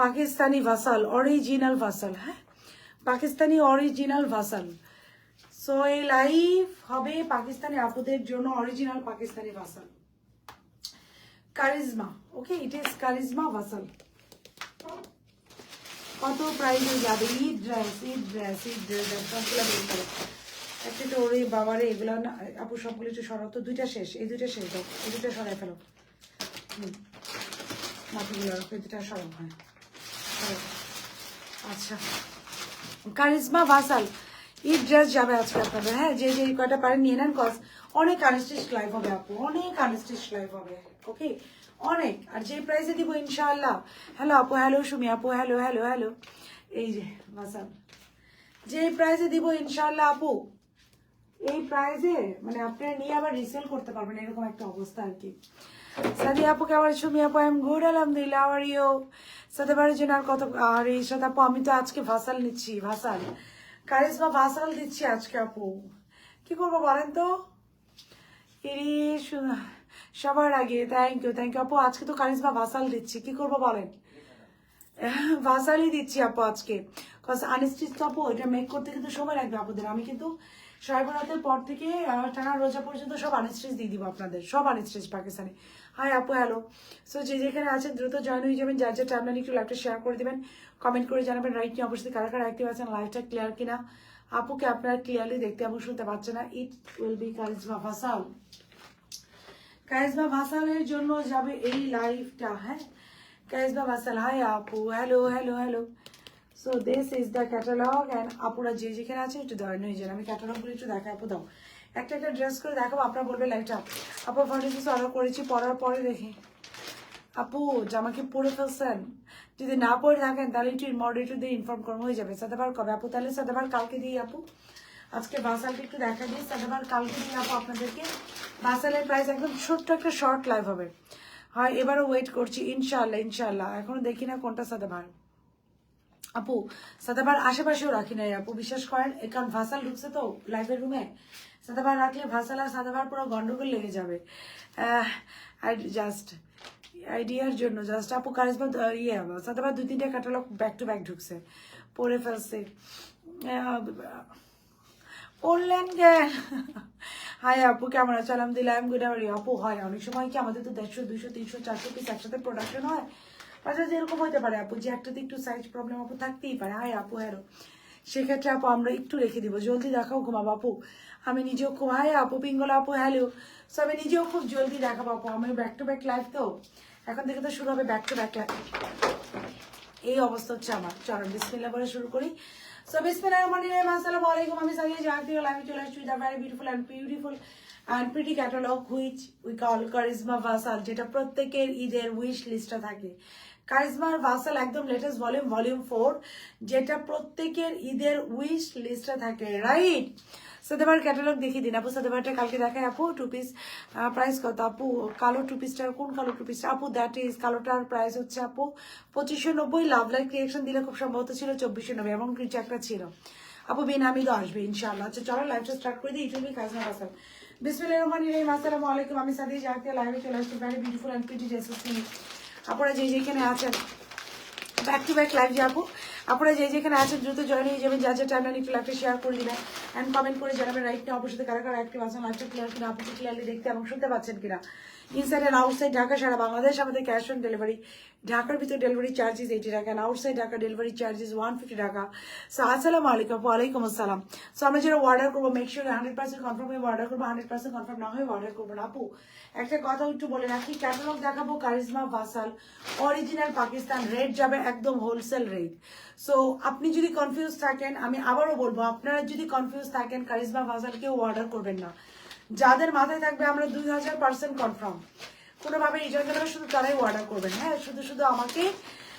Pakistani Vasal original Vasal হ্যাঁ Pakistani original Vasal so এই live হবে পাকিস্তানি আপুদের জন্য original Pakistani Vasal Charizma okay it is Charizma Vasal কত প্রাইসে যাবে? Eid dress Eid dress Eid dress একটা তো ওরে বাবারে, এগুলো না, আপু সবগুলো একটু সরাও তো, দুইটা শেষ, এই দুইটা শেষ দাও, এই দুইটা সরাই ফেলো। হুম। এই সরাও। আচ্ছা। কারিজমা ভাসাল ঈদ ড্রেস যাবে আজকে আপনাদের হ্যাঁ? যে যে কয়টা পারেন, নিয়ে নেন কজ অনেক আনস্টিচ লাইভ হবে আপু, অনেক আনস্টিচ লাইভ হবে ওকে অনেক। আর যে প্রাইসে দিব, ইনশাআল্লাহ। হ্যালো আপু হ্যালো সুমি আপু হ্যালো হ্যালো হ্যালো এই যে ভাসাল যে প্রাইসে দিব, ইনশাআল্লাহ আপু, এই প্রাইসে মানে আপনারা নিয়ে আবার রিসেল করতে পারবেন, এরকম একটা অবস্থা আর কি। সাদি আপু কেমন আছো সুমি আপু আই এম গুড আলহামদুলিল্লাহ আর ইউ সাদাবারের জন্য আর কত আর এই সাথে আপু, আমি তো আজকে ভাসাল নিচ্ছি, ভাসাল। কারিজমা ভাসাল দিচ্ছি আজকে আপু। কি করব বলেন তো? ইরি সবার আগে থ্যাংক ইউ থ্যাংক ইউ আপু, আজকে তো কারিজমা ভাসাল দিচ্ছি, কি করব বলেন? ভাসালই দিচ্ছি আপু আজকে। কজ আনস্টিচ আপু, এটা মেক করতে কিন্তু সময় লাগবে আপুদের। আমি কিন্তু সাহেবরাতের পর থেকে টানা রোজা পর্যন্ত সব আনস্টিচ দিয়ে দিব আপনাদের, সব আনস্টিচ পাকিস্তানি। হাই আপু হ্যালো সো যে যেখানে আছেন, দ্রুত জয়েন হয়ে যাবেন, যার যার টাইমলাইন একটু লাইভটা শেয়ার করে দেবেন কমেন্ট করে জানাবেন রাইট নিয়ে অবশ্যই কারা কারা অ্যাক্টিভ আছেন লাইভটা ক্লিয়ার কিনা। আপুকে আপনারা ক্লিয়ারলি দেখতে এবং শুনতে পাচ্ছেন না। It will be Charizma Vasal Charizma ভাসালের জন্য যাবে এই লাইভটা হ্যাঁ? কারিজমা ভাসাল হাই আপু hello hello hello so this is the catalogue and আপুরা যে যেখানে আছে একটু দয়া নিয়ে আমি ক্যাটালগুলো একটু দেখাই আপু দাও। একটা একটা ড্রেস করে দেখাবো, আপনারা বলবে লাইভটা আপু ফটো অর্ডার করেছি, পরার পরে দেখি। আপু জামাকে পরে ফেলছেন? যদি না পরে থাকেন, তাহলে একটু মডারেটর দিয়ে ইনফর্ম করব হয়ে যাবে। সাদাবার কবে? আপু, তাহলে সাদাবার কালকে দিই, আপু। আজকে বাসালটা একটু দেখা দিই, সাদাবার কালকে দিই, আপু, আপনাদেরকে। বাসালের প্রাইস একদম ছোট্ট একটা শর্ট লাইভ হবে। হয়, এবারও ওয়েট করছি ইনশাল্লাহ ইনশাল্লাহ এখনও দেখি না কোনটা সাদাবার। আপু, সাদাবার আশেপাশেও রাখি নাই আপু, বিশ্বাস করেন কারণ ভাসাল ঢুকছে তো লাইভের রুমে সাদাবার রাখলে ভাসাল আর সাদাবার পুরো গন্ডগোল লেগে যাবে। আই জাস্ট আইডিয়ার জন্য জাস্ট আপু কারিজমা ইয়ে সাদাবার দুই তিনটা ক্যাটালগ ব্যাক টু ব্যাক ঢুকছে। পরে ফেলছে। কেন হাই আপু, কেমন আছে? আলহামদুলিল্লাহ আমি গুড আপু, হয়, অনেক সময় কি আমাদের তো দেড়শো দুশো তিনশো, চারশো পিস একসাথে প্রোডাকশন হয়? মাঝে মাঝে এরকম হতে পারে, আপু, যে একটাতে একটু সাইজ প্রবলেম আপু থাকতেই পারে। হাই আপু, হ্যালো। সেক্ষেত্রে আপু আমরা একটু রেখে দিব। জলদি দেখাও ঘুমাবো আপু। আমি নিজেও খুব হাই আপু, পিঙ্গলা আপু, হ্যালো। সো আমি নিজেও খুব জলদি দেখাবো, আপু। আমি ব্যাক টু ব্যাক লাইভ তো। এখন থেকে তো শুরু হবে ব্যাক টু ব্যাক লাইভ এই অবস্থা হচ্ছে আমার। চলো, বিসমিল্লাহ বলে শুরু করি। সো বিসমিল্লাহ রহমানির রহিম। আসসালামু আলাইকুম। আমি সারিয়া জাহাঙ্গীর লাইভে চলে আসছি the very beautiful and beautiful and pretty catalogue which we call Charizma Vasal যেটা প্রত্যেকের ঈদের উইশ লিস্টটা থাকে। কারিজমার ভাসাল একদম লেটেস্ট ভলিউম ভলিউম ফোর, যেটা প্রত্যেকের ঈদের উইশ লিস্টে থাকে রাইট সাদেবার ক্যাটালগ দেখিয়ে দিন। আপু, সাদেবারটা কালকে দেখায়। আপু টু পিস প্রাইস কত? আপু, কালো টু পিসটার কোন কালো টু পিসটা আপু দ্যাট ইজ কালোটার প্রাইস হচ্ছে, আপু, পঁচিশশো নব্বই। লাভ লাইক রিয়েকশন দিলে খুব সম্ভবত ছিল চব্বিশশো নব্বই এমন কিছু একটা ছিল। আপু বিন হামিদও আসবে ইনশাল্লাহ আচ্ছা চলো লাইভটা স্টার্ট করে দিই। ইউটিউবে কাজনা বাসাল বিসমিল্লাহির রহমানির রহিম। আসসালামু আলাইকুম। আমি সাদি জাহাতিয়া লাইভে চলে আসছি। Very beautiful and pretty dresses নিয়ে। আপনারা যে যেখানে আছেন ব্যাক টু ব্যাক লাইভ যাব। আপনারা যে যেখানে আছেন, দ্রুত জয়েন হয়ে যাবেন। যা যা টাইমলাইন একটু লাইভটা শেয়ার করে দিবেন। অ্যান্ড কমেন্ট করে জানাবেন রাইট না অবশ্যই কারা কারা অ্যাক্টিভ আছেন লাইভটা ক্লিয়ার কিনা, আপনি ক্লিয়ারলি দেখতে এবং শুনতে পাচ্ছেন কিনা। ইনসাইড অ্যান্ড আউটসাইড ঢাকা সারা বাংলাদেশ আমাদের ক্যাশ অন ডেলিভারি ঢাকার ভিতরে ডেলিভারি চার্জেস এইটি টাকা and outside Dhaka delivery charges one fifty টাকা। সো আসসালাম আলাইকুম ওয়ালাইকুম আসসালাম। সো আমরা যেটা অর্ডার করব make sure hundred percent confirm হয়ে অর্ডার করব হান্ড্রেড পার্সেন্ট কনফার্ম না হয়ে অর্ডার করব না। আপু, একটা কথা একটু বলে রাখি ক্যাটালগ দেখাবো কারিজমা ভাসাল। অরিজিনাল পাকিস্তান রেট যাবে একদম হোলসেল রেট সো আপনি যদি কনফিউজ থাকেন, আমি আবারও বলব, আপনারা যদি কনফিউজ থাকেন, কারিজমা ভাসাল কেউ অর্ডার করবেন না। যাদের মাথায় থাকবে আমরা দুই হাজার পার্সেন্ট কনফার্ম কোনোভাবে রিটার্ন করবে শুধু তারাই অর্ডার করবেন। হ্যাঁ শুধু শুধু আমাকে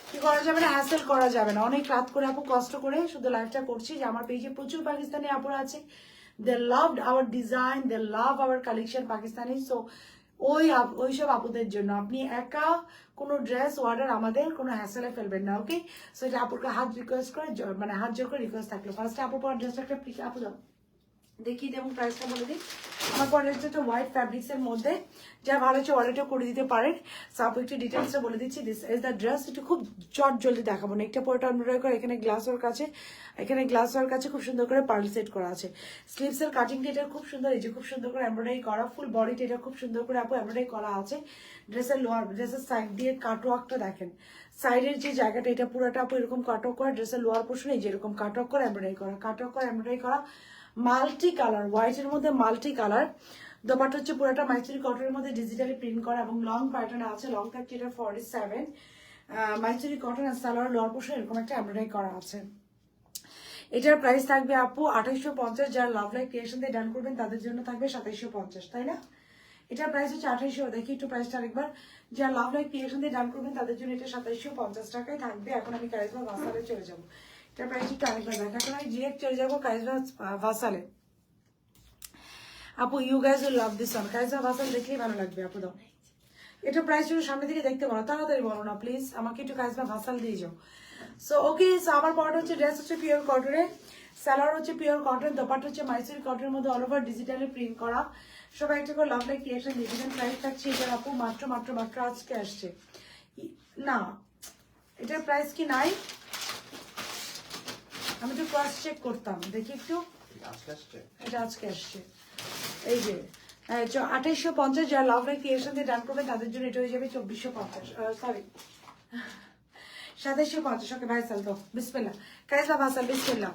কি করা যাবে না হ্যাসেল করা যাবে না। অনেক রাত করে আপু কষ্ট করে শুধু লাইফটা করছি যে আমার পেজে প্রচুর পাকিস্তানি আপুরা আছে। They loved our design they love our collection Pakistani. So ওই ওইসব আপুদের জন্য। আপনি একা কোনো ড্রেস অর্ডার আমাদের কোনো হ্যাসেলে ফেলবেন না ওকে সো এটা আপুকে হাত রিকোয়েস্ট করে মানে হাত জোর করে রিকোয়েস্ট থাকল। ফার্স্টে আপু পর ড্রেসটা একটা আপু দাও দেখিয়ে দিই প্রাইসটা বলে দিই। আমার পরে হচ্ছে একটা হোয়াইট ফ্যাব্রিক্স এর মধ্যে যা ভালো হচ্ছে অর্ডারটা করে দিতে পারেন। সাপ একটু ডিটেলসটা বলে দিচ্ছি। দিস ইজ দ্য ড্রেস একটু খুব চট জলদি দেখাবো না। একটা পরে এমব্রয়ডারি করে এখানে গ্লাস ওয়ার কাছে এখানে গ্লাস ওয়ার কাছে খুব সুন্দর করে পার্ল সেট করা আছে। স্লিভস এর কাটিংটা এটা খুব সুন্দর। এই যে খুব সুন্দর করে এমব্রয়ডারি করা। ফুল বডিটা এটা খুব সুন্দর করে আপু এমব্রয়ডারি করা আছে। ড্রেসের লোয়ার ড্রেসের সাইড দিয়ে কাটওয়ার্কটা দেখেন। সাইডের যে জায়গাটা, এটা পুরোটা আপু এরকম কাটওয়ার্ক করা। ড্রেসের লোয়ার পোর্শন এই যে এরকম কাটওয়ার্ক করে এমব্রয়ডারি করা। কাটওয়ার্ক করে এমব্রয়ডারি করা। মাল্টি কালার হোয়াইটের মধ্যে মাল্টি কালার। দোপাটা হচ্ছে পুরোটা মাইসুরি কটনের মধ্যে ডিজিটালি প্রিন্ট করা এবং লং প্যাটার্ন আছে লং থাকছে এটা ফর্টি সেভেন মাইসুরি কটন আর সালোয়ার লোয়ার পোর্শন এরকম একটা এমব্রয়ডারি করা আছে। এটার প্রাইস থাকবে আপু আঠাইশো পঞ্চাশ, যারা লাভ লাইক ক্রিয়েশন দিয়ে ডান করবেন তাদের জন্য থাকবে সাতাইশো পঞ্চাশ, তাই না? এটার প্রাইস হচ্ছে আঠাইশো দেখি একটু প্রাইসটা আরেকবার। যারা লাভ লাইক ক্রিয়েশন দিয়ে ডান করবেন তাদের জন্য এটা সাতাইশো পঞ্চাশ টাকায় থাকবে। এখন আমি কারিজমা ভাসালে চলে যাব। একটু আরেকবার দেখা এখন আমি ডিরেক্ট চলে যাব কারিজমা ভাসালে আপু you guys will love this one Charizma Vasal দেখলেই ভালো লাগবে, আপু, দাও। এটা প্রাইস শুধু সামনে থেকে দেখতে পারো, তাড়াতাড়ি বলো না প্লিজ আমাকে একটু কারিজমা ভাসাল দিয়ে যাও। সো ওকে সো আমার পরটা হচ্ছে ড্রেস হচ্ছে পিওর কটনের স্যালার হচ্ছে পিওর কটন দোপাট হচ্ছে মাইসুরি কটনের মধ্যে অল ওভার ডিজিটালি প্রিন্ট করা। সবাই একটা করে লাভ লাইক ক্রিয়েশন দিয়ে দিবেন প্রাইস থাকছে এটার, আপু, মাত্র মাত্র মাত্র আজকে আসছে। না, এটার প্রাইস কি নাই? আমি তো ক্লাস চেক করতাম দেখি একটু। আজকে আসছে? এটা আজকে আসছে। এই যে আঠাইশশো পঞ্চাশ যারা লাভ রেখে ক্রিয়েশন দিয়ে ডান করবে তাদের জন্য এটা হয়ে যাবে চব্বিশশো পঞ্চাশ সরি সাতাইশশো পঞ্চাশ, ওকে, ভাই সাল তো বিসমিল্লা কাইসা ভাসাল বিসমিল্লা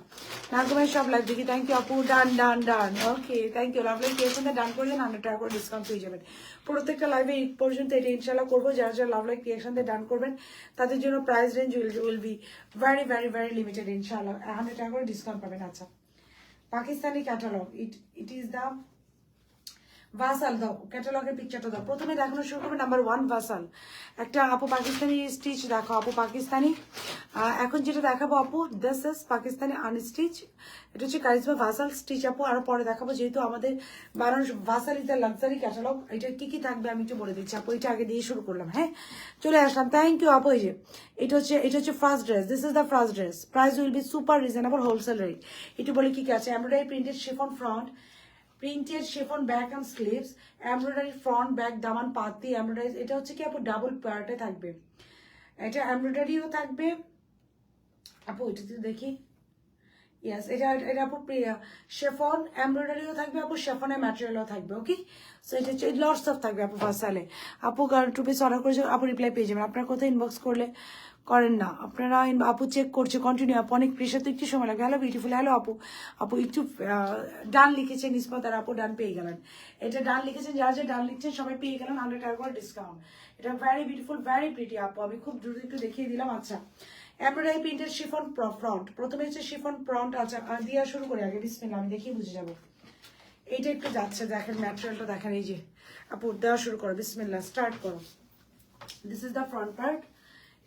নাগমের সব লাইভ দেখি থ্যাংক ইউ আপু, done done done okay thank you love like creation দিয়ে ডান করলে হান্ড্রেড টাকা করে ডিসকাউন্ট পেয়ে যাবেন। প্রত্যেকটা লাইভে ঈদ পর্যন্ত এটা ইনশাল্লাহ করব, যারা যারা লাভ লাইক ক্রিয়েশন দিয়ে ডান করবেন, তাদের জন্য price range will will be very very very limited ইনশাল্লাহ হান্ড্রেড টাকা করে ডিসকাউন্ট পাবেন আচ্ছা। Pakistani catalogue it it is the Vasal দাও ক্যাটালগের পিকচারটা দাও। প্রথমে দেখানো শুরু করবে নাম্বার ওয়ান ভাসাল একটা আপু পাকিস্তানি স্টিচ দেখো, আপু পাকিস্তানি। এখন যেটা দেখাবো আপু দিস ইস পাকিস্তানি আনস্টিচ এটা হচ্ছে কারিজমা ভাসাল স্টিচ আপু। আর পরে দেখাবো যেহেতু আমাদের বানানো Vasal is the luxury catalogue এটা কি কি থাকবে আমি একটু বলে দিচ্ছি আপু, এটা আগে দিয়ে শুরু করলাম হ্যাঁ? চলে আসলাম থ্যাংক ইউ আপু, এই যে, এটা হচ্ছে এটা হচ্ছে first dress this is the first dress price will be super reasonable wholesale rate একটু বলে কি কি আছে embroidery printed chiffon front printed chiffon back and sleeves embroidery front back দামান পাতি এমব্রয়ডারি এটা হচ্ছে কি আপু ডাবল পার্টে থাকবে। এটা এমব্রয়ডারিও থাকবে। আপু এটা তো দেখি। ইয়াস এটা এটা আপু শেফন এমব্রয়ডারিও থাকবে, আপু শেফনের ম্যাটেরিয়ালও থাকবে ওকে সো এটা হচ্ছে লটস অফ থাকবে আপু ফার্স্ট সালে আপু টু পিস অর্ডার করেছে, আপু রিপ্লাই পেয়ে যাবেন। আপনার কোথায় ইনবক্স করলে? করেন না। আপনারা আপু চেক করছে কন্টিনিউ আপু, অনেক প্রেশার তো একটু সময় লাগে। হ্যালো বিউটিফুল হ্যালো আপু। আপু, একটু ডান লিখেছেন ইসমত আর আপু ডান পেয়ে গেলেন। এটা ডান লিখেছেন, যারা যে ডান লিখছেন, সবাই পেয়ে গেলেন হান্ড্রেড টাকা করে ডিসকাউন্ট এটা ভ্যারি বিউটিফুল ভ্যারি প্রিটি আপু। আমি খুব দ্রুত একটু দেখিয়ে দিলাম। আচ্ছা এমব্রয়ডারি প্রিন্টের শিফন ফ্রন্ট প্রথমে হচ্ছে শিফন ফ্রন্ট আচ্ছা দিয়া শুরু করি। আগে বিসমিল্লা আমি দেখিয়ে বুঝে যাব। এইটা একটু যাচ্ছে, দেখেন ম্যাটেরিয়ালটা দেখেন, এই যে। আপু, দেওয়া শুরু করো বিসমিল্লা স্টার্ট করো। This is the front part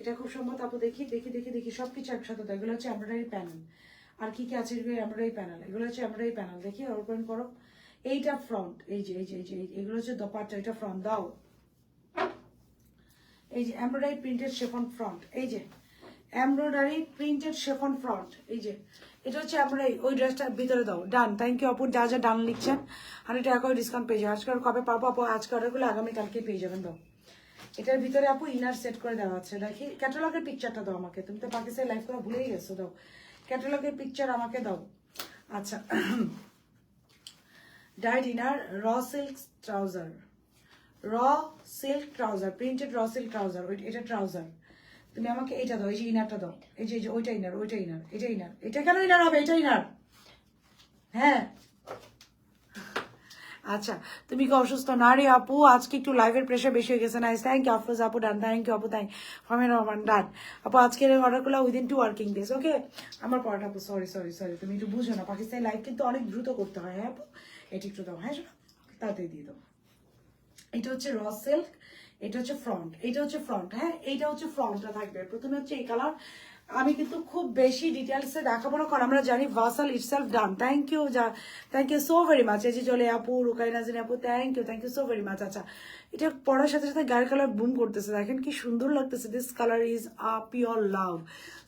এটা খুব সম্ভবত আপু দেখি দেখি দেখি দেখি সব কিছু একসাথে দাও। এগুলো হচ্ছে এমব্রয়ডারি প্যানেল। আর কি কি আছে এমব্রয়ডারি প্যানেল। এগুলো হচ্ছে এমব্রয়ডারি প্যানেল। দেখি ওপেন করো। এইটা ফ্রন্ট এই যে এই যে এই যে এগুলো হচ্ছে দোপাট্টা। এটা ফ্রন্ট দাও। এই যে, এমব্রয়ডারি প্রিন্টেড শেফন ফ্রন্ট এই যে, এমব্রয়ডারি প্রিন্টেড শেফন ফ্রন্ট এই যে, এটা হচ্ছে এমব্রয়ডারি। ওই ড্রেসটার ভিতরে দাও। ডান থ্যাংক ইউ অপুর যা যা ডান লিখছেন। হান্ড্রেড এটা করে ডিসকাউন্ট পেয়ে যাবে আজকে আর কবে পাবো আপু? আজকে অর্ডারগুলো আগামীকালকে পেয়ে যাবেন। দাও। এটার ভিতরে আপু ইনার সেট করে দেওয়া আছে। দেখি ক্যাটালগের পিকচারটা দাও আমাকে। তুমি তো পাকিস্তান লাইফ করা ভুলেই গেছো, দাও। ক্যাটালগের পিকচার আমাকে দাও। আচ্ছা dyed inner raw silk trouser raw silk trouser printed raw silk trouser এটা ট্রাউজার তুমি আমাকে এটা দাও, এই যে ইনারটা দাও। এই যে ওইটা ইনার ওইটা ইনার এটা ইনার এটা কেন ইনার হবে? এটা ইনার হ্যাঁ। আচ্ছা তুমি কি অসুস্থ? না রে আপু, আজকে একটু লাইভের প্রেশার বেশি হয়ে গেছে। না থ্যাংক ইউ আফরোজ আপু ডান থ্যাংক ইউ আপু থ্যাংক ফামিন রহমান ডান আপু, আজকের অর্ডার করলাম within two working days okay আমার পড়াটা আপু সরি সরি সরি তুমি একটু বুঝো না, পাকিস্তানি লাইভ কিন্তু অনেক দ্রুত করতে হয় হ্যাঁ আপু? এটি একটু দাও হ্যাঁ তাড়াতাড়ি দিয়ে দাও। এটা হচ্ছে র সিল্ক এটা হচ্ছে ফ্রন্ট এটা হচ্ছে ফ্রন্ট হ্যাঁ? এইটা হচ্ছে ফ্রন্টটা থাকবে। প্রথমে হচ্ছে এই কালার আমি কিন্তু খুব বেশি ডিটেলসে দেখাবো না, কারণ আমরা জানি Vasal itself done thank you যা thank you so very much এই যে চলে আপু, রুকাই নাজিন আপু thank you thank you so very much আচ্ছা এটা পড়ার সাথে সাথে গায়ের কালার বুম করতেছে। দেখেন কি সুন্দর লাগতেছে। This colour is a pure love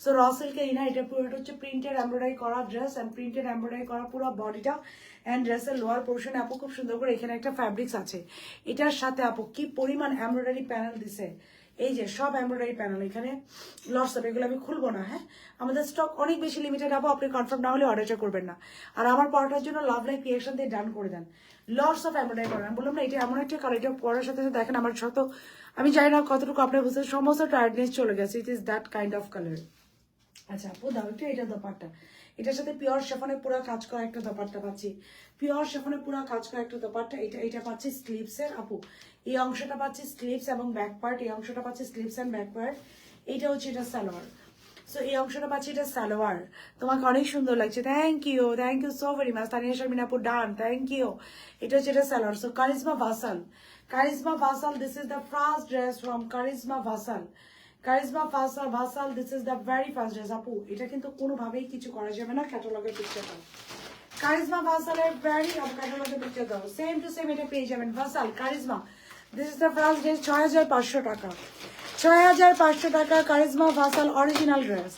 so raw সিল্কে ইনা এটা হচ্ছে প্রিন্টেড এমব্রয়ডারি করা ড্রেস অ্যান্ড প্রিন্টেড এমব্রয়ডারি করা পুরো বডিটা অ্যান্ড ড্রেসের লোয়ার পোর্শন আপু, খুব সুন্দর করে এখানে একটা ফ্যাব্রিক্স আছে। এটার সাথে আপু, কি পরিমাণ এমব্রয়ডারি প্যানেল দিছে। এই যে সব এমব্রয়ডারি প্যানেল এখানে হবে এগুলো আমি খুলবো না হ্যাঁ? আমাদের স্টক অনেক বেশি লিমিটেড হব আপনি কনফার্ম না হলে অর্ডারটা করবেন না। আর আমার পড়াটার জন্য লাভ লাইক ক্রিয়েশন দিয়ে ডান করে দেন। লস অফ এমব্রয়ডারি করেন বললাম না, এটা এমন একটা কালার এটা পড়ার সাথে সাথে দেখেন আমার শত, আমি জানি না কতটুকু আপনার বুঝতে সমস্ত টায়ার্ডনেস চলে গেছে it is that kind of colour আচ্ছা আপু, দাও একটু, এটা দোপাট্টা। এটার সাথে পিওর শেফনে পুরো কাজ করা একটা দোপাট্টা পাচ্ছি। পিওর শেফনে পুরো কাজ করা একটা দোপাট্টা, এটা এটা পাচ্ছি স্লিভস এর। আপু, এই অংশটা পাচ্ছি স্লিভস এবং ব্যাক পার্ট এই অংশটা পাচ্ছি স্লিভস এন্ড ব্যাক পার্ট এইটা হচ্ছে এটা সালোয়ার। সো এই অংশটা পাচ্ছি এটা সালোয়ার। তোমাকে অনেক সুন্দর লাগছে। Thank you thank you so very much Tania Sharmin আপু ডান থ্যাংক ইউ এটা হচ্ছে এটা salwar. So Charizma Vasal Charizma Vasal this is the first dress from Charizma Vasal Charizma Vasal Vasal this is the very first dress আপু এটা কিন্তু কোনোভাবেই কিছু করা যাবে না ক্যাটালগের পিকচারটা কারিজমা ভাসালের ভেরি ক্যাটালগের পিকচার দাও। সেম টু সেম এটা পেয়ে যাবেন। Vasal Charizma this is the first dress ছয় হাজার পাঁচশো টাকা। ছয় হাজার পাঁচশো টাকা Charizma Vasal original dress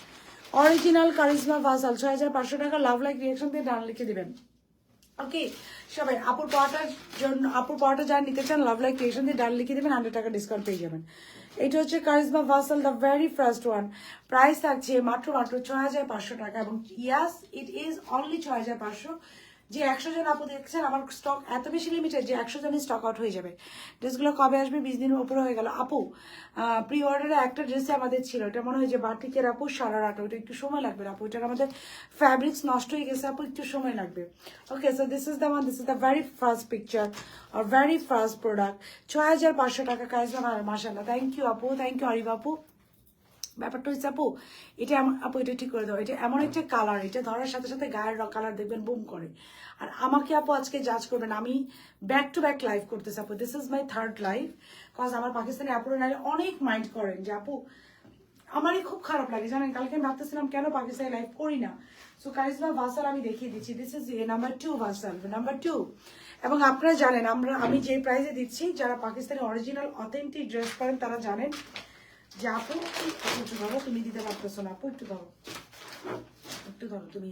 original Charizma Vasal ছয় হাজার পাঁচশো টাকা লাভ লাইক রিয়েকশন দিয়ে ডান লিখে দিবেন। ওকে সবাই, আপুর পাওয়াটার জন্য আপুর পাওয়াটা যারা নিতে চান লাভ লাইক ক্রিয়েশন দিয়ে ডাল লিখে দেবেন হান্ড্রেড টাকা ডিসকাউন্ট পেয়ে যাবেন। এটা হচ্ছে Charizma Vasal the very first one price থাকছে মাত্র মাত্র ছয় পাঁচশো টাকা এবং ইয়াস ইট ইজ অনলি ছয় পাঁচশো। যে একশো জন আপু দেখছেন, আমার স্টক এত বেশি লিমিটেড যে একশো জনের স্টক আউট হয়ে যাবে। ড্রেসগুলো কবে আসবে বিশ দিনের উপরে হয়ে গেল। আপু প্রি অর্ডারে একটা ড্রেসে আমাদের ছিল, এটা মনে হয় যে বাটিকের আপু, সারা রাত, ওটা একটু সময় লাগবে আপু, এটার আমাদের ফ্যাব্রিক্স নষ্ট হয়ে গেছে আপু, একটু সময় লাগবে। Okay so this is the one this is the very first picture R very first product ছয় হাজার পাঁচশো টাকা কাজ মাসাল্লাহ থ্যাংক ইউ আপু থ্যাংক ইউ আরিফ আপু। ব্যাপারটা হচ্ছে, আপু, এটা আপু, এটা ঠিক করে দাও। এটা এমন একটা কালার এটা ধরার সাথে সাথে গায়ের কালার দেখবেন বুম করে। আর আমাকে আপু আজকে জাজ করবেন, আমি ব্যাক টু ব্যাক লাইভ করতেছি, আপু। This is my third live cause আমার পাকিস্তানি আপুরা নাহলে অনেক মাইন্ড করেন যে, আপু, আমারই খুব খারাপ লাগে। জানেন, কালকে আমি ভাবতেছিলাম, কেন পাকিস্তানি লাইভ করি না? সো কারিজমা ভাসাল আমি দেখিয়ে দিচ্ছি। This is a number two Vasal number two এবং আপনারা জানেন, আমরা, আমি যে প্রাইজে দিচ্ছি, যারা পাকিস্তানি অরিজিনাল অথেন্টিক ড্রেস পরেন, তারা জানেন যে একটু ধরো তুমি দিতে পারতেছো না, আপু, একটু ধরো একটু ধরো তুমি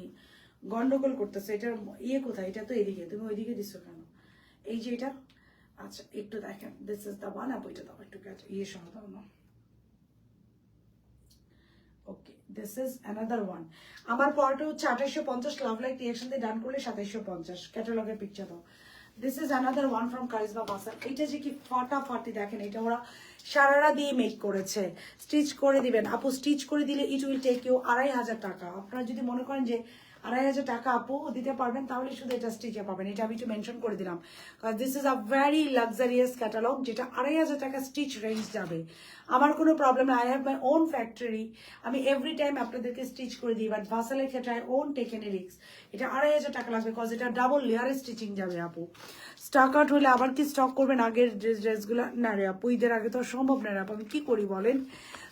গন্ডগোল করতেছো এটার ইয়ে কোথায়? এটা তো এদিকে, তুমি ওইদিকে দিছো কেন? এই যে এটা আচ্ছা একটু দেখেন দিস ইজ দ্য ওয়ান আপু, এটা দাও, একটু ইয়ে সহ দাও না। Okay this is another one আমার পরটা হচ্ছে আঠাইশো পঞ্চাশ লাভ লাইক রিয়াকশন দিয়ে ডান করলে সাতাইশো পঞ্চাশ। ক্যাটালগের পিকচার দাও। This is another one from Charizma বাসার এটা যে কি ফাটাফাটি দেখেন, এটা ওরা সারারা দিয়ে মেক করেছে। স্টিচ করে দিবেন। আপু স্টিচ করে দিলে ইট উইল টেক ইউ আড়াই হাজার টাকা। আপনারা যদি মনে করেন যে আড়াই হাজার টাকা আপু, দিতে পারবেন, তাহলে শুধু এটা স্টিচে পাবেন। এটা আমি একটু মেনশন করে দিলাম। This is a very luxurious catalogue যেটা আড়াই হাজার টাকা স্টিচ রেঞ্জ যাবে। আমার কোনো problem I have my own factory আমি এভরি টাইম আপনাদেরকে স্টিচ করে দিই বাট ভাসালের ক্ষেত্রে আই ওন টেকেন রিক্স এটা আড়াই হাজার টাকা লাগবে কজ এটা ডাবল লেয়ারে স্টিচিং যাবে আপু। স্টক আউট হলে আবার কি স্টক করবেন? আগের ড্রেস ড্রেসগুলো না রে আপু, ঈদের আগে তো সম্ভব না রে আপু। আমি কী করি বলেন?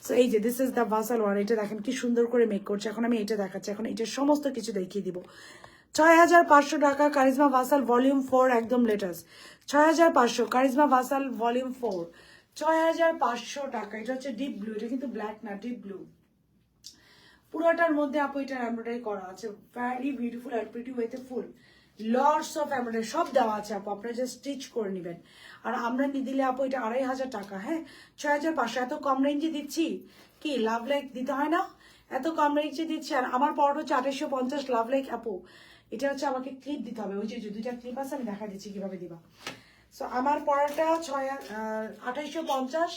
সো এই যে দিস ইজ দ্য ওয়ান এটা দেখেন কি সুন্দর করে মেক করছে। এখন আমি এটা দেখাচ্ছি। এখন এটা সমস্ত কিছু দেখিয়ে দিব। ছয় হাজার পাঁচশো টাকা কারিজমা ভাসাল ভলিউম ফোর একদম লেটেস্ট ছয় হাজার পাঁচশো কারিজমা ভাসাল ভলিউম ফোর ছয় হাজার পাঁচশো টাকা। এটা হচ্ছে ডিপ ব্লু এটা কিন্তু ব্ল্যাক না ডিপ ব্লু পুরোটার মধ্যে আপু এটা এমব্রয়ডারি করা আছে। ভ্যারি বিউটিফুল আর প্রিটি ওয়েতে ফুল লর্ডস অফ এমব্রয়ডারি সব দেওয়া আছে আপু, আপনারা জাস্ট স্টিচ করে নেবেন। আর আমরা দিলে আপু এটা আড়াই হাজার টাকা হ্যাঁ? ছয় হাজার পাঁচশো, এত কম রেঞ্জে দিচ্ছি? কি লাভ লাইক দিতে হয় না? এত কম রেঞ্জে দিচ্ছি, আর আমার পর হচ্ছে আঠাইশো পঞ্চাশ লাভ লাইক আপু। এটা হচ্ছে আমাকে ক্লিপ দিতে হবে, ওই যে যে দুইটা ক্লিপ আছে, আমি দেখা দিচ্ছি কীভাবে দিবা। সো আমার পড়াটা ছয় আঠাইশো পঞ্চাশ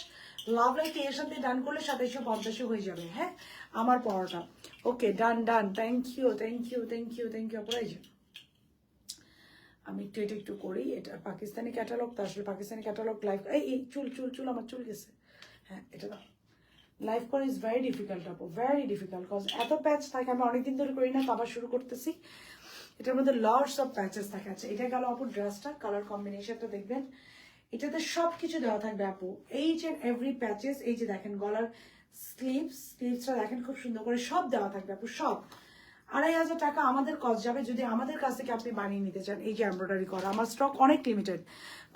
লাভ লাইক এর সাথে ডান করলে সাতাইশো পঞ্চাশে হয়ে যাবে হ্যাঁ? আমার পড়াটা। Okay done done thank you thank you thank you thank you otherwise আমি একটু, এটা একটু করি এটা পাকিস্তানি ক্যাটালগ তো আসলে পাকিস্তানি ক্যাটালগ লাইভ এই এই, চুল চুল চুল আমার চুল গেছে। হ্যাঁ এটা দাও। লাইভ করা ইজ ভেরি ডিফিকাল্ট আপু ভেরি ডিফিকাল্ট কজ এত প্যাচ থাকে, আমি অনেকদিন ধরে করি না আবার শুরু করতেছি। এটার মধ্যে লর্ডস অফ প্যাচেস থাকে আছে এটা গেল আপুর ড্রেসটা কালার কম্বিনেশনটা দেখবেন। এটাতে সব কিছু দেওয়া থাকবে, আপু এইচ এন্ড এভরি প্যাচেস এই যে দেখেন, গলার স্লিভস স্লিভসটা দেখেন, খুব সুন্দর করে সব দেওয়া থাকবে, আপু, সব। আড়াই হাজার টাকা আমাদের কস্ট যাবে যদি আমাদের কাছ থেকে আপনি বানিয়ে নিতে চান এই যে এমব্রয়ডারি করা। আমার স্টক অনেক লিমিটেড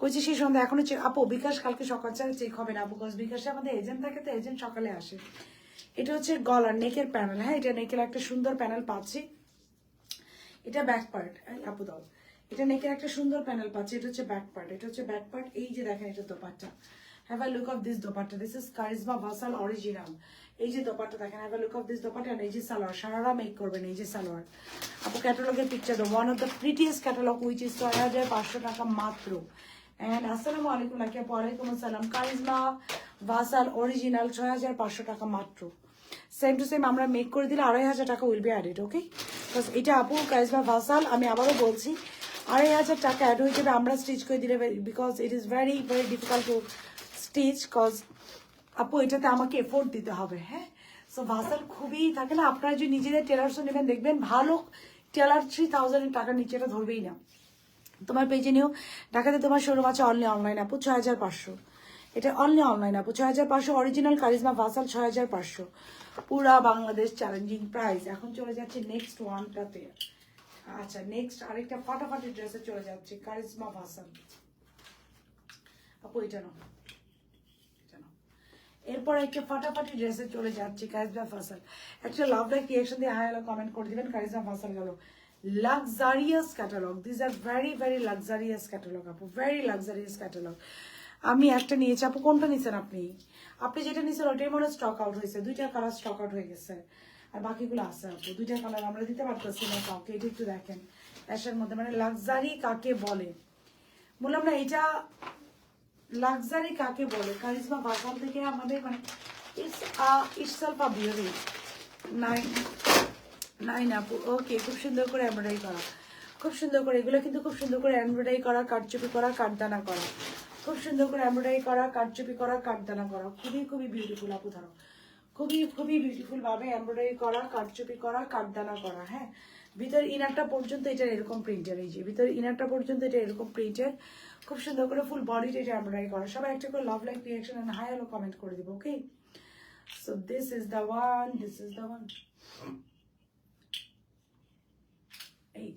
কইছি, সেই সন্ধ্যা এখনও আপু, বিকাশ কালকে সকাল চালে চেক হবে না আপু কজ বিকাশে আমাদের এজেন্ট থাকে তো এজেন্ট সকালে আসে। এটা হচ্ছে গলার নেকের প্যানেল হ্যাঁ এটা নেকের একটা সুন্দর প্যানেল পাচ্ছি। এটা ব্যাক পার্ট আপু দাও। এটা নেকের একটা সুন্দর প্যানেল পাচ্ছি। এটা হচ্ছে ব্যাক পার্ট এটা হচ্ছে ব্যাক পার্ট এই যে দেখেন, এটা dupatta. Have a look of this dupatta this is Charizma Vasal original এই যে দোপাট্টা দেখেন have a look of this dupatta এই যে সালোয়ার, সারারা মেক করবেন এই যে সালোয়ার। আপু ক্যাটালগের পিকচার দাও one of the prettiest catalogue which is ছয় হাজার পাঁচশো টাকা মাত্র। অ্যান্ড আসসালামু আলাইকুম লাকি আপু ওয়ালাইকুম আসসালাম। কারিজমা ভাসাল অরিজিনাল ছয় হাজার পাঁচশো টাকা মাত্র। সেম টু সেম আমরা মেক করে দিলে আড়াই হাজার টাকা উইল বি অ্যাডেড ওকে এটা আপু কারিজমা ভাসাল আমি আবারও বলছি, আড়াই হাজার টাকা অ্যাড হয়ে যাবে, আমরা স্টিচ করে দিলে because it is very very difficult to stitch cause আপু, এটাতে আমাকে এফোর্ট দিতে হবে হ্যাঁ? সো ভাসাল খুবই থাকে না, আপনারা যদি নিজেদের টেলার্সও নেবেন, দেখবেন ভালো টেলার থ্রি থাউজেন্ড টাকার নিচে এটা ধরবেই না। তোমার পেজে নিও, ঢাকাতে তোমার শোরুম আছে অনলি অনলাইন আপু, ছয় হাজার পাঁচশো। এটা অনলি অনলাইন আপু, ছয় হাজার পাঁচশো অরিজিনাল কারিজমা ভাসাল ছয় হাজার পাঁচশো। পুরা বাংলাদেশ চ্যালেঞ্জিং প্রাইস এখন চলে যাচ্ছে নেক্সট ওয়ানটাতে আচ্ছা নেক্সট আরেকটা ফাটাফাটি ড্রেসে চলে যাচ্ছে কারিজমা ভাসাল আপু, এটা নাও। এরপর একটা ফাটাফাটি ড্রেসে চলে যাচ্ছে, কারিজমা ফাসাল। একটা লাভ লাইক রিয়াকশন দিয়ে হাই কমেন্ট করে দিবেন, কারিজমা ফাসাল গেল। Luxurious catalogue this R very very luxurious catalogue আপু ভেরি লাক্সারিয়াস ক্যাটালগ আমি একটা নিয়েছি, আপু, কোনটা নিয়েছেন আপনি? আপনি যেটা নিয়েছেন ওটাই মনে স্টক আউট হয়েছে, দুইটা কালার স্টক আউট হয়ে গেছে। আর বাকিগুলো আছে, আপু, দুইটা কালার আমরা দিতে পারতেছি না কাউকে, এটা একটু দেখেন। অ্যাশের মধ্যে মানে লাক্সারি কাকে বলে? বললাম না এটা লাক্সারি কাকে বলে? কারিজমা বাসাল থেকে আমাদের মানে ইটস ইটসেলফ আ বিউটি নাই নাই না আপু ওকে খুব সুন্দর করে করা। খুব সুন্দর করে, এগুলো কিন্তু খুব সুন্দর করে করা করা কাটদানা করা। খুব সুন্দর করে করা করা কাটদানা করা। খুবই খুবই বিউটিফুল খুবই খুবই বিউটিফুল ভাবে এমব্রয়ডারি করা করা কাটদানা করা হ্যাঁ? ভিতর ইনারটা পর্যন্ত এটা এরকম প্রিন্টের এই যে, ভিতর ইনারটা পর্যন্ত এটা এরকম প্রিন্টের খুব সুন্দর করে ফুল বডিটা এটা এমব্রয়ডারি করা। সবাই একটা করে love like reaction and hi hello comment করে দিব okay so this is the one this is the one এই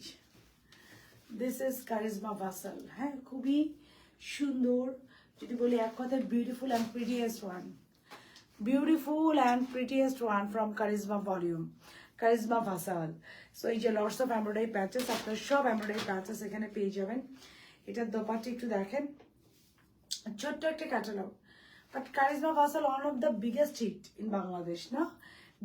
দিস ইজ কারিজমা ভাসাল হ্যাঁ? খুবই সুন্দর, যদি বলি এক কথায় beautiful and prettiest one beautiful and prettiest one from Charizma volume Charizma Vasal so এই যে লর্ডস অফ এমব্রয়ডারি প্যাচেস আপনার সব এমব্রয়ডারি প্যাচেস এখানে পেয়ে যাবেন। এটার দোপাটি একটু দেখেন। ছোট্ট একটা catalogue but Charizma Vasal one of the biggest hit in Bangladesh না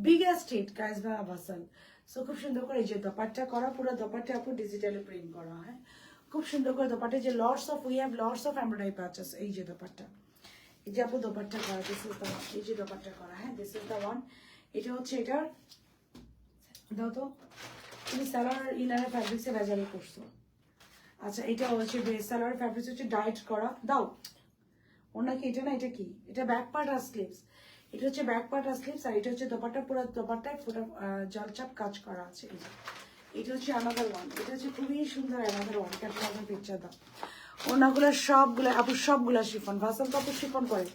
biggest hit Charizma Vasal so খুব সুন্দর করে এই যে দোপাট্টা করা, পুরো দোপাট্টা আপু ডিজিটালি প্রিন্ট করা, হয়? খুব সুন্দর করে দোপাট্টা যে lots of we have lots of embroidery patches এই যে দোপাট্টা। এই যে আপু দোপাট্টা করা দিস ইজ এই যে দোপাট্টা করা হ্যাঁ? দিস ইজ দ্য ওয়ান এটা হচ্ছে এটার, দাও তো। তুমি স্যালার ইনারের ফ্যাব্রিক্সে ভেজালি করছ। আচ্ছা এটা হচ্ছে বেস স্যালার ফ্যাব্রিক্স হচ্ছে ডাইট করা। দাও। ওর নাকি এটা না, এটা কি? এটা ব্যাক পার্ট আর স্লিভস এটা হচ্ছে ব্যাক পার্ট আর স্লিভস আর এটা হচ্ছে দোপাট্টা, পুরো দোপাট্টায় ফোটা জলচাপ কাজ করা আছে এটা হচ্ছে আনাদার ওয়ান এটা হচ্ছে খুবই সুন্দর আনাদার ওয়ান ক্যাটালগের পিকচার দাও। ওনাগুলো সবগুলো, আপু, সবগুলো শিফন, ভাসাল আপু শিফন করে।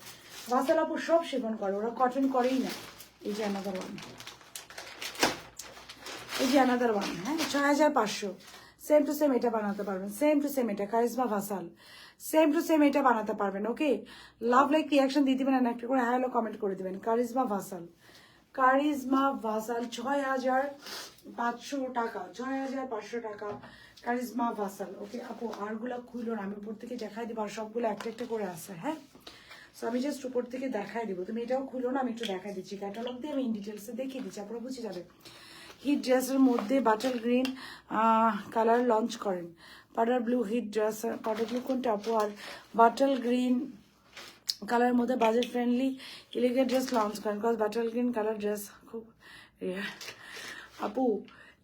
ভাসাল আপু সব শিফন করে, ওরা কটন করেই না। এই যে আনাদার ওয়ান এই যে আনাদার ওয়ান হ্যাঁ ছয় হাজার পাঁচশো। সেম টু সেম এটা বানাতে পারবেন। সেম টু সেম এটা Charizma Vasal same to same এটা বানাতে পারবেন ওকে লাভ লাইক রিয়াকশন দিয়ে দিবেন একটা করে হ্যালো কমেন্ট করে দিবেন। কারিজমা ভাসাল কারিজমা ভাসাল ছয় হাজার পাঁচশো টাকা, ছয় হাজার পাঁচশো টাকা। কারিজমা ভাসাল ওকে আপু আরগুলো খুললো না, আমি উপর থেকে দেখাই দিব, আর সবগুলো একটা একটা করে আসে হ্যাঁ? সো আমি জাস্ট উপর থেকে দেখাই দিব। তুমি এটাও খুলো না, আমি একটু দেখাই দিচ্ছি। ক্যাটালগ দিয়ে আমি ইন ডিটেলসে দেখিয়ে দিচ্ছি আপনারা বুঝে যাবে। হিট ড্রেসের মধ্যে বাটার গ্রিন কালার লঞ্চ করেন। Butter blue hit dress butter blue কোনটা আপু? আর বাটার গ্রিন কালার মধ্যে budget friendly elegant dress launch করেন because butter green colour dress খুব আপু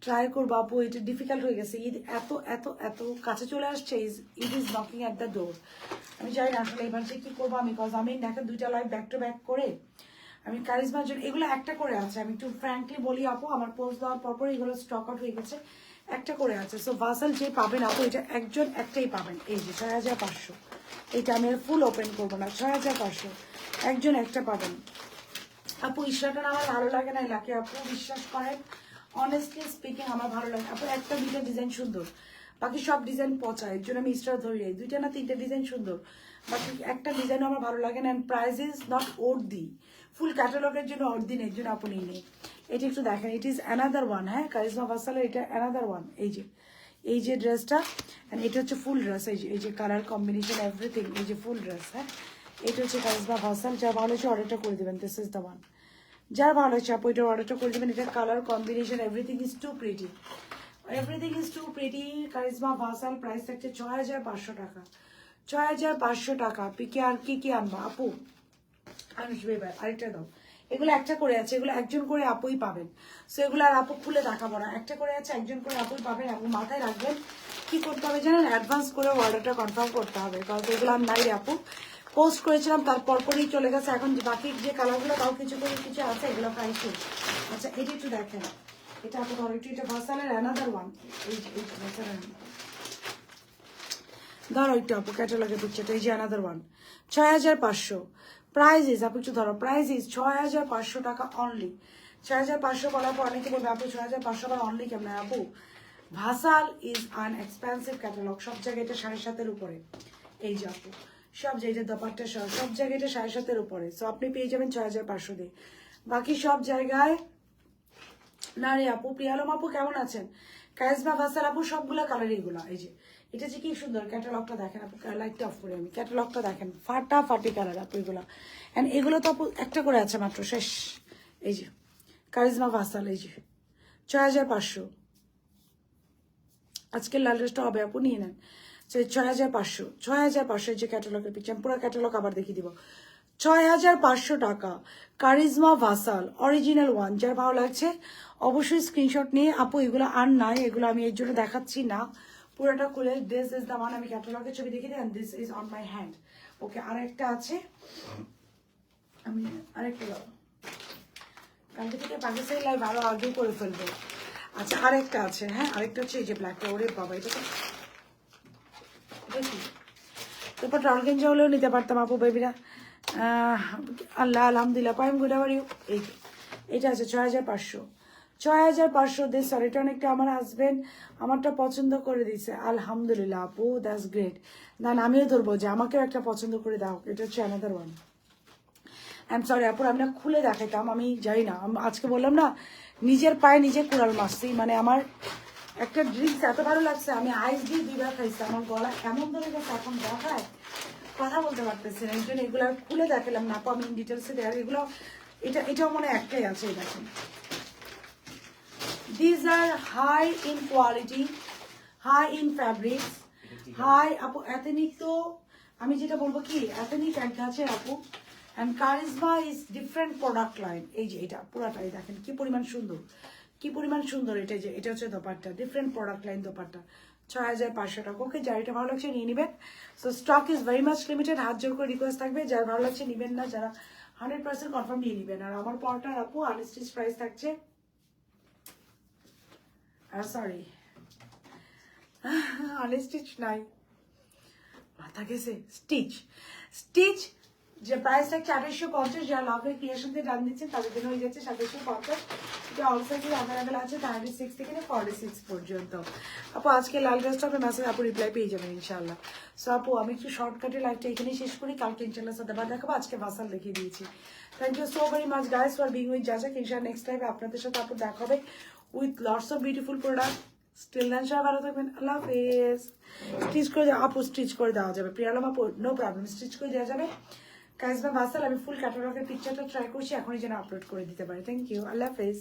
ট্রাই করব আপু এটা ডিফিকাল্ট হয়ে গেছে। ঈদ এত এত এত কাছে চলে আসছে is it is knocking at the door আমি জানি না আসলে এবার যে কি করব আমি বিকজ আমি দেখা দুইটা লাইভ ব্যাক টু ব্যাক করে আমি কারিজমার জন্য এগুলো একটা করে আছে। আমি একটু ফ্র্যাঙ্কলি বলি, আপু, আমার পোস্ট দেওয়ার পর এগুলো স্টক আউট হয়ে গেছে। একটা করে আছে। সো ভাসাল যে পাবেন, আপু, এটা একজন একটাই পাবেন। এই যে, ছয় হাজার পাঁচশো। এটা আমি ফুল ওপেন করব না। ছয় হাজার পাঁচশো। একজন একটা পাবেন। আপু, ঈশ্বরটা আমার ভালো লাগে না লাকি আপু, বিশ্বাস করেন অনেস্টলি স্পিকিং আমার ভালো লাগে। আপু, একটা দুইটা ডিজাইন সুন্দর। বাকি সব ডিজাইন পচা। এর জন্য আমি ইস্টার ধরি। নাই। দুইটা না তিনটা ডিজাইন সুন্দর। বাকি একটা ডিজাইন আমার ভালো লাগে না। And price is not worthy full ক্যাটালগের জন্য অর্দি নেই এর জন্য আপনি নেই। এটা একটু দেখেন ইট ইজ অ্যানাদার ওয়ান হ্যাঁ? কারিজমা ভাসালের এটা অ্যানাদার ওয়ান এই যে। এই যে ড্রেসটা অ্যান্ড এটা হচ্ছে ফুল ড্রেস এই যে এই যে কালার কম্বিনেশন এভরিথিং এই যে ফুল ড্রেস হ্যাঁ? এটা হচ্ছে কারিজমা ভাসাল যা ভালো হচ্ছে অর্ডারটা করে দেবেন দিস ইজ দ্য ওয়ান যার ভালো হচ্ছে আপু, এটা অর্ডারটা করে দেবেন, এটা colour combination everything is too pretty everything is too pretty Charisma Vasal price থাকছে ছয় হাজার পাঁচশো টাকা। ছয় হাজার পাঁচশো টাকা পিকে আর কি কি আনবা, আপু? আনুষ বেবার আরেকটা দাও। এগুলো একটা করে আছে, এগুলো একজন করে আপুই পাবেন। সো এগুলো আর আপু খুলে দেখাবো না। একটা করে আছে, একজন করে আপুই পাবেন, আপু মাথায় রাখবেন। কি করতে হবে জানেন? অ্যাডভান্স করে অর্ডারটা কনফার্ম করতে হবে। কারণ এগুলো আর নাই আপু। পোস্ট করেছিলাম তারপর পরেই চলে গেছে। এখন বাকি যে কালারগুলো তাও কিছু করে কিছু আছে, এগুলো প্রায় শেষ। আচ্ছা এটা একটু দেখেন। এটা আপু ধরো, এটা ভাসালের অ্যানাদার ওয়ান এই এই ধরো একটু আপু ক্যাটালগে পিকচারটা এই যে অ্যানাদার ওয়ান ছয় হাজার পাঁচশো। প্রাইস ইজ আপু একটু ধরো প্রাইস ইজ ছয় হাজার পাঁচশো টাকা অনলি ছয় হাজার পাঁচশো বলার পর অনেকে বলবে আপু ছয় হাজার পাঁচশো টাকা অনলি কেমন আপু Vasal is an expensive catalogue সব জায়গায় এটা সাড়ে সাতের উপরে। এই যে আপু, সব জায়গায় দোপাট্টা সহ, সব জায়গায় এটা সাড়ে সাতের উপরে। সো আপনি পেয়ে যাবেন ছয় হাজার পাঁচশো দিয়ে। বাকি সব জায়গায়, না রে আপু প্রিয়ালম আপু কেমন আছেন? কারিজমা ভাসাল আপু, সবগুলো কালার এগুলো, এই যে। এটা যে কি সুন্দর ক্যাটালগটা দেখেন আপু লাইটটা অফ করে আমি। ক্যাটালগটা দেখেন ফাটা ফাটি কালার আপু এগুলো। অ্যান্ড এগুলো তো আপু একটা করে আছে মাত্র, শেষ। এই যে কারিজমা ভাসাল এই যে। ছয় হাজার পাঁচশো। আজকের লাল ড্রেসটা হবে আপু, নিয়ে নেন। ছয় হাজার পাঁচশো। ছয় হাজার পাঁচশো যে ক্যাটালগের পিকচার পুরো ক্যাটালগ আবার দেখিয়ে দিব। ছয় হাজার পাঁচশো টাকা কারিজমা ভাসাল অরিজিনাল ওয়ান যার ভালো লাগছে, অবশ্যই স্ক্রিনশট নিয়ে আপু এগুলো আর নাই, এগুলো আমি এর জন্য দেখাচ্ছি না। পুরোটা খুলে দিস ইজ দ্য ওয়ান আমি ক্যাটালগের ছবি দেখি দিই this is on my hand okay আরেকটা আছে। আমি আরেকটা দাও কালকে থেকে পাকিস্তানি লাইভ আরও আগেও করে ফেলব। আচ্ছা আরেকটা আছে হ্যাঁ আরেকটা হচ্ছে এই যে ব্ল্যাকটা ওরে বাবা, এটা তো তারপর নিতে পারতাম আপু বেবিরা আল্লাহ, আলহামদুলিল্লাহ, পাইম গুডাবাড়ি এই এটা আছে ছয় হাজার পাঁচশো। ছয় হাজার পাঁচশো দিয়ে এটা অনেকটা আমার হাজবেন্ড আমারটা পছন্দ করে দিয়েছে। আলহামদুলিল্লাহ, আপু দ্যাটস গ্রেট না আমিও ধরবো যে আমাকেও একটা পছন্দ করে দাও। এটা হচ্ছে অ্যানাদার ওয়ান আই সরি আপুর আমি না খুলে দেখাইতাম, আমি জানি না। আজকে বললাম না, নিজের পায়ে নিজে কুড়াল মারছি মানে আমার একটা ড্রিঙ্কস এত ভালো লাগছে, আমি আইস দিয়ে দুইবার খাইছি, আমার গলা এমন ধরে গেছে এখন দেখায়, কথা বলতে পারতেছি না, এই জন্য এগুলো খুলে দেখালাম না, আপু, আমি ডিটেলসে দেওয়ার এগুলো এটা এটাও মনে একটাই আছে, এই দেখেন। These are high in quality, high in fabrics, high আপু এথেনিক তো আমি যেটা বলব কি এথেনিক একটা আছে আপু and Charisma is different product line এই যে এটা পুরাটাই দেখেন কি পরিমাণ সুন্দর কি পরিমাণ সুন্দর এটা যে এটা হচ্ছে dupatta different product line dupatta. ছয় হাজার পাঁচশো টাকা। ওকে যার এটা ভালো লাগছে নিয়ে নেবেন। So stock is very much limited হাত জোর করে রিকোয়েস্ট থাকবে যার ভালো লাগছে নেবেন না যারা হান্ড্রেড পার্সেন্ট কনফার্ম নিয়ে নেবেন। আর আমার পরটার আপু আনস্টিচ প্রাইস থাকছে সরি আনস্টিচ নাই। মাথা গেছে। স্টিচ স্টিচ যে প্রাইস থাকছে আঠাশশো পঞ্চাশ, যারা লাভের ক্রিয়েশন দিয়ে দাম দিচ্ছেন, তাদের জন্য হয়ে যাচ্ছে সাতাশশো পঞ্চাশ। এটা অল সাইজের অ্যাভেলেবেল আছে থার্টি সিক্স থেকে ফর্টি সিক্স পর্যন্ত। আপু, আজকে লাল ড্রেসটা আপনার মেসেজ আপু রিপ্লাই পেয়ে যাবেন ইনশাল্লাহ সো আপু, আমি একটু শর্টকাটে লাইফটা এখানেই শেষ করি। কালকে ইনশাল্লাহ আবার দেখাবো। আজকে ভাসাল দেখিয়ে দিয়েছি। Thank you so very much guys for being with জাজাক ইনশাল্লাহ নেক্সট টাইম আপনাদের সাথে আপু দেখা হবে। With lots of beautiful product still then সবাই ভালো থাকবেন আল্লাহ হাফেজ স্টিচ করে দেওয়া, আপু স্টিচ করে দেওয়া যাবে। প্রিয়ালাম আপু নো প্রবলেম স্টিচ করে দেওয়া যাবে। কাজ বা বাসাল আমি ফুল ক্যাটালগের পিকচারটা ট্রাই করছি, এখনই যেন আপলোড করে দিতে পারি। থ্যাংক ইউ আল্লাহ হাফেজ।